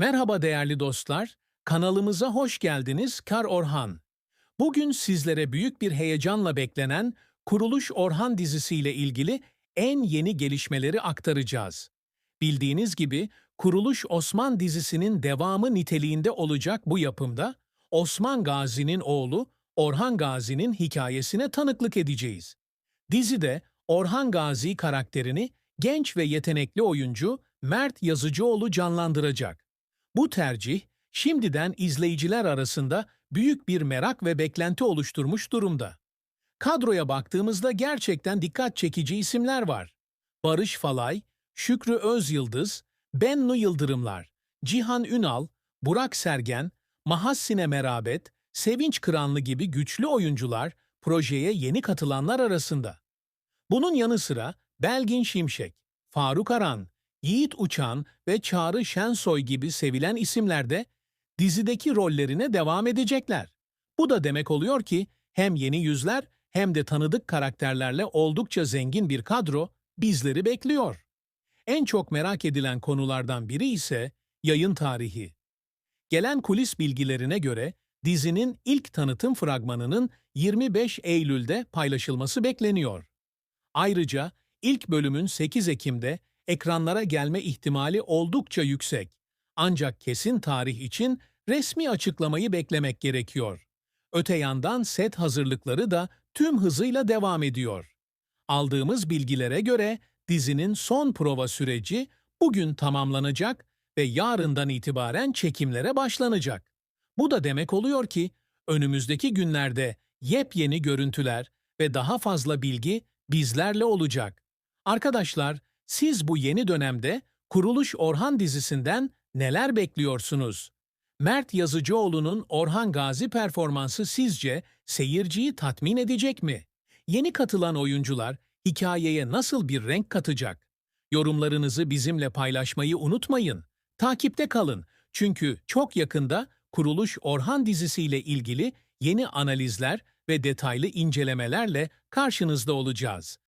Merhaba değerli dostlar, kanalımıza hoş geldiniz Kar Orhan. Bugün sizlere büyük bir heyecanla beklenen Kuruluş Orhan dizisiyle ilgili en yeni gelişmeleri aktaracağız. Bildiğiniz gibi Kuruluş Osman dizisinin devamı niteliğinde olacak bu yapımda Osman Gazi'nin oğlu Orhan Gazi'nin hikayesine tanıklık edeceğiz. Dizide Orhan Gazi karakterini genç ve yetenekli oyuncu Mert Yazıcıoğlu canlandıracak. Bu tercih şimdiden izleyiciler arasında büyük bir merak ve beklenti oluşturmuş durumda. Kadroya baktığımızda gerçekten dikkat çekici isimler var. Barış Falay, Şükrü Özyıldız, Bennu Yıldırımlar, Cihan Ünal, Burak Sergen, Mahassine Merabet, Sevinç Kıranlı gibi güçlü oyuncular projeye yeni katılanlar arasında. Bunun yanı sıra Belgin Şimşek, Faruk Aran, Yiğit Uçan ve Çağrı Şensoy gibi sevilen isimler de dizideki rollerine devam edecekler. Bu da demek oluyor ki hem yeni yüzler hem de tanıdık karakterlerle oldukça zengin bir kadro bizleri bekliyor. En çok merak edilen konulardan biri ise yayın tarihi. Gelen kulis bilgilerine göre dizinin ilk tanıtım fragmanının 25 Eylül'de paylaşılması bekleniyor. Ayrıca ilk bölümün 8 Ekim'de ekranlara gelme ihtimali oldukça yüksek. Ancak kesin tarih için resmi açıklamayı beklemek gerekiyor. Öte yandan set hazırlıkları da tüm hızıyla devam ediyor. Aldığımız bilgilere göre dizinin son prova süreci bugün tamamlanacak ve yarından itibaren çekimlere başlanacak. Bu da demek oluyor ki önümüzdeki günlerde yepyeni görüntüler ve daha fazla bilgi bizlerle olacak. Arkadaşlar, siz bu yeni dönemde Kuruluş Orhan dizisinden neler bekliyorsunuz? Mert Yazıcıoğlu'nun Orhan Gazi performansı sizce seyirciyi tatmin edecek mi? Yeni katılan oyuncular hikayeye nasıl bir renk katacak? Yorumlarınızı bizimle paylaşmayı unutmayın. Takipte kalın çünkü çok yakında Kuruluş Orhan dizisiyle ilgili yeni analizler ve detaylı incelemelerle karşınızda olacağız.